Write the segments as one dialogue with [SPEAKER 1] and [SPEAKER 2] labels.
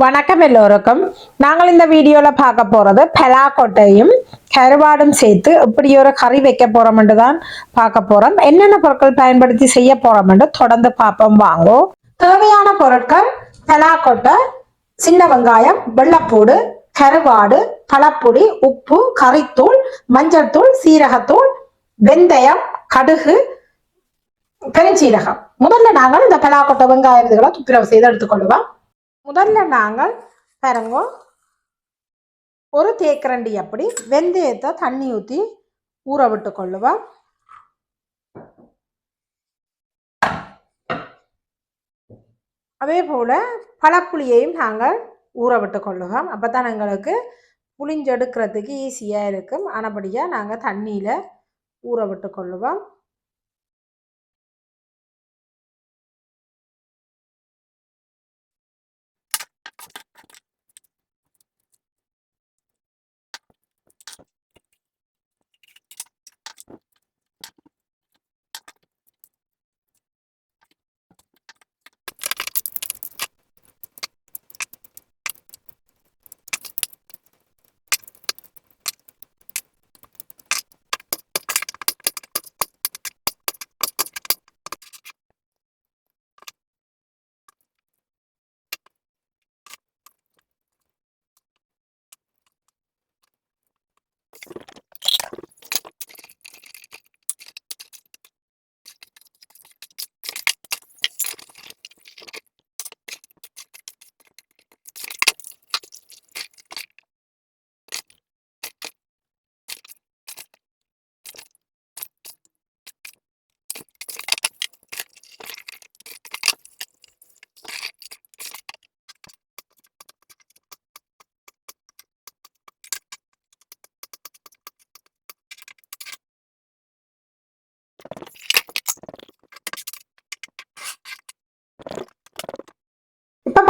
[SPEAKER 1] வணக்கம் எல்லோருக்கும். நாங்கள் இந்த வீடியோவில் பார்க்க போகிறது பலாக்கொட்டையும் கருவாடும் சேர்த்து இப்படி ஒரு கறி வைக்க போறோம்னு தான் பார்க்க போகிறோம் என்னென்ன பொருட்கள் பயன்படுத்தி செய்ய போறோம்னு தொடர்ந்து பார்ப்போம். வாங்குவோம் தேவையான பொருட்கள் பலாக்கொட்டை சின்ன வெங்காயம் வெள்ளப்பூடு கருவாடு பழப்பொடி உப்பு கறித்தூள் மஞ்சள் தூள் சீரகத்தூள் வெந்தயம் கடுகு பெருஞ்சீரகம். முதல்ல நாங்கள் இந்த பலாக்கொட்டை வெங்காயம் இதுகளை துப்புரவு செய்து எடுத்துக்கொள்வோம். முதல்ல நாங்கள் பாருங்க. ஒரு தேக்கரண்டி அப்படி வெந்தயத்தை தண்ணி ஊற்றி ஊற விட்டு கொள்ளுவோம். அதே போல் பழப்புளியையும் நாங்கள் ஊற விட்டு கொள்ளுவோம். அப்போ தான் எங்களுக்கு புளிஞ்செடுக்கிறதுக்கு ஈஸியாக இருக்கும். ஆனபடியாக நாங்கள் தண்ணியில் ஊற விட்டு கொள்ளுவோம்.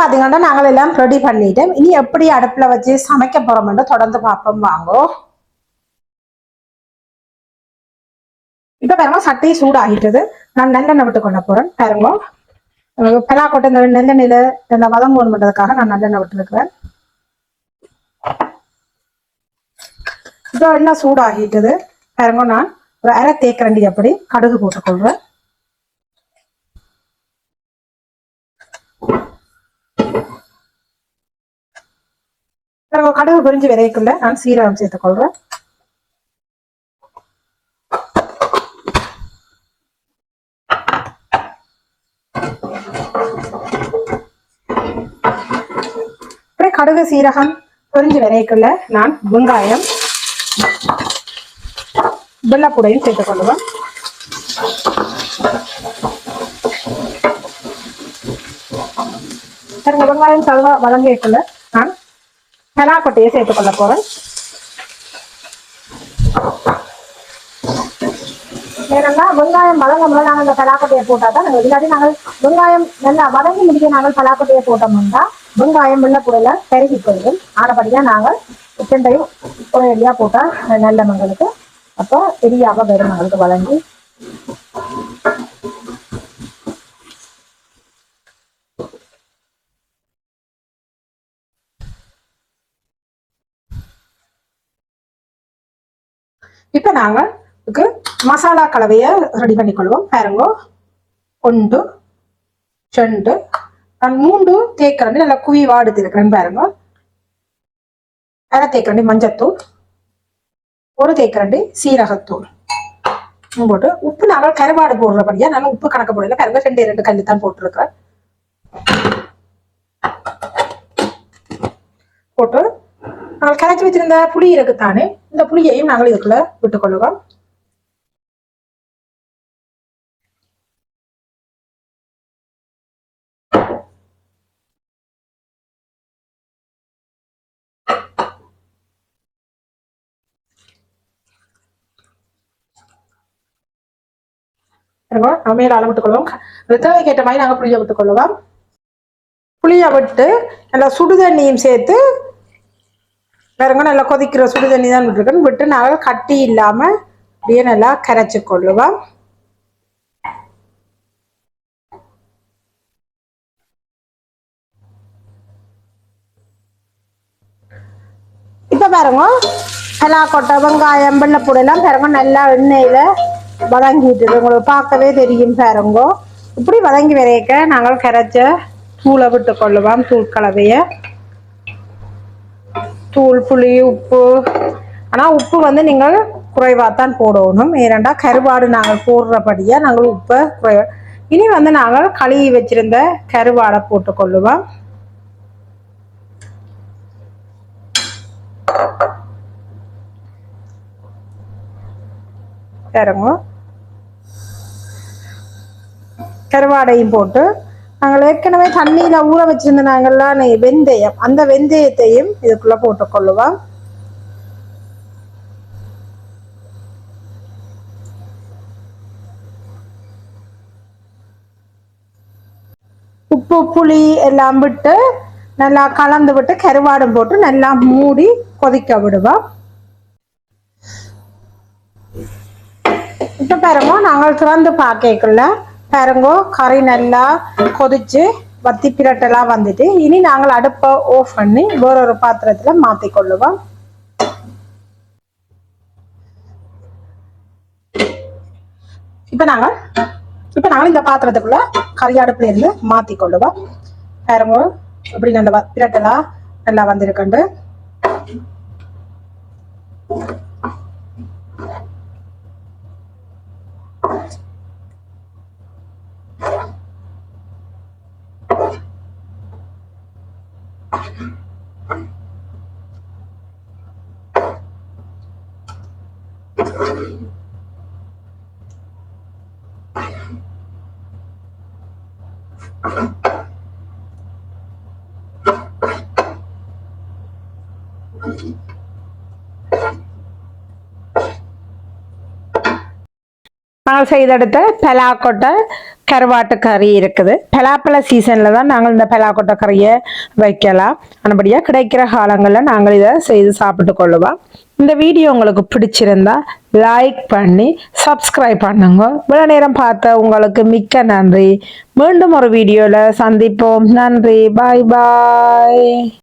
[SPEAKER 1] பார்த்தீங்கன்னா நாங்கள் எல்லாம் ரெடி பண்ணிட்டோம். இனி எப்படி அடுப்பில் வச்சு சமைக்க போகிறோம்னு தொடர்ந்து பார்ப்போம். வாங்கோ. இப்போ பாருங்க சட்டி சூடாகிட்டது. நான் நல்லெண்ணெய் விட்டு கொள்ள போகிறேன் பாருங்க. பலாக்கோட்டை இந்த நெல்லெண்ணெயில் இந்த வதங்கணும் பண்ணுறதுக்காக நான் நல்லெண்ணெய் விட்டுருக்கிறேன். இப்போ என்ன சூடாகிட்டது. பாருங்க நான் ஒரு அரை தேக்கரண்டி அப்படி கடுகு போட்டுக்கொள்வேன் உங்க கடுகு பொரிஞ்சு விதைக்குள்ள நான் சீரகம் சேர்த்துக்கொள்றேன் கடுகு சீரகம் பொரிஞ்சு விதைக்குள்ள நான் வெங்காயம் வெள்ளக்கூடையும் சேர்த்துக் கொள்ளுவேன். வெங்காயம் தழுவா வதங்கிக்குள்ள நான் பலாக்கொட்டையை சேர்த்துக் கொள்ள போறேன் ஏன்னா வெங்காயம் வதங்க முதல்ல நாங்கள் இந்த பலாக்கொட்டையை போட்டால் தான் நாங்கள் இல்லாட்டி நாங்கள் வெங்காயம் நல்லா வதங்கி முடிக்க நாங்கள் பலாக்கொட்டையை போட்டோம்னா வெங்காயம் வெள்ளப்புடையில கருகி போயிடும். ஆனபடியாக நாங்கள் உச்சண்டையும் ஒரு போட்டால் நல்ல மங்களுக்கு அப்போ எரியாவ வரும் மங்களுக்கு வதங்கி இப்போ நாங்கள் இதுக்கு மசாலா கலவையை ரெடி பண்ணிக்கொள்வோம். பாருங்க. ஒன்று ரெண்டு நான் மூன்று தேக்கரண்டி நல்லா குவி வாடு இருக்கிறேன் பாருங்க. அரை தேக்கரண்டி மஞ்சத்தூள். ஒரு தேக்கரண்டி சீரகத்தூள். போட்டு உப்பு நாங்கள் கருவாடு போடுறபடியா நாங்கள் உப்பு கணக்கு போடல. பாருங்க ரெண்டு ரெண்டு கல்லு தான் போட்டிருக்கிறேன் போட்டு நாங்கள் கரைச்சி வச்சிருந்த புளி இருக்குத்தானே இந்த புளியையும் நாங்கள் இதுக்குள்ள விட்டுக்கொள்ளுவோம் மேல அளவு விட்டுக்கொள்வோம். தேவைக்கு ஏற்ற மாதிரி நாங்கள் புளியை விட்டுக்கொள்ளுவோம் புளியை விட்டு நல்லா சுடுதண்ணியும் சேர்த்து பாருங்க நல்லா கொதிக்கிற சுடு தண்ணி தான் விட்டுருக்கேன். விட்டு நாங்கள் கட்டி இல்லாமல் அப்படியே நல்லா கரைச்சி கொள்ளுவோம் பாருங்க பலாக்கொட்டை வெங்காயம் வெள்ளைப்பூடு எல்லாம் பாருங்க நல்லா எண்ணெயில் வதங்கிட்டு உங்களுக்கு பார்க்கவே தெரியும் பாருங்க. இப்படி வதங்கி வரைக்க நாங்கள் கரைச்ச தூளை விட்டு கொள்ளுவோம் தூள் கலவையை. தூள் புளி உப்பு. ஆனால் உப்பு வந்து நீங்கள் குறைவாக தான் போடணும். ஏனெண்டா கருவாடு நாங்கள் போடுறபடியாக நாங்கள் உப்பை குறைவா இனி வந்து நாங்கள் கழுவி வச்சிருந்த கருவாடை போட்டுக்கொள்ளுவோம். இறங்கும் கருவாடையும் போட்டு நாங்கள் ஏற்கனவே தண்ணியில் ஊற வச்சிருந்த நாங்கள்லாம் வெந்தயம். அந்த வெந்தயத்தையும் இதுக்குள்ளே போட்டுக்கொள்ளுவோம். உப்பு புளி எல்லாம் விட்டு நல்லா கலந்து விட்டு கருவாடும் போட்டு நல்லா மூடி கொதிக்க விடுவோம். இப்போ பாருங்க நாங்கள் திறந்து பார்க்கக்குள்ள பாருங்க கறி நல்லா கொதிச்சு வத்தி பிரட்டெல்லாம் வந்துட்டு இனி நாங்கள் அடுப்பை ஆஃப் பண்ணி வேறொரு பாத்திரத்துல மாத்தி கொள்ளுவோம். இப்போ நாங்கள் இப்போ நாங்கள் இந்த பாத்திரத்துக்குள்ள கறி அடுப்புல இருந்து மாத்தி கொள்ளுவோம். பாருங்க எப்படி நல்ல பிரட்டெல்லாம் நல்லா வந்திருக்கண்டு. நாங்கள் செய்தெடுத்த பலாக்கொட்டை கருவாட்டு கறி இருக்குது. பலாப்பழ சீசனில் தான் நாங்கள் இந்த பலாக்கொட்டை கறியை வைக்கலாம். அதுபடியாக கிடைக்கிற காலங்களில் நாங்கள் இதை செய்து சாப்பிட்டு கொள்ளுவோம். இந்த வீடியோ உங்களுக்கு பிடிச்சிருந்தா லைக் பண்ணி சப்ஸ்கிரைப் பண்ணுங்க. இவ்வளோ நேரம் பார்த்த உங்களுக்கு மிக்க நன்றி. மீண்டும் ஒரு வீடியோவில் சந்திப்போம். நன்றி. பாய் பாய்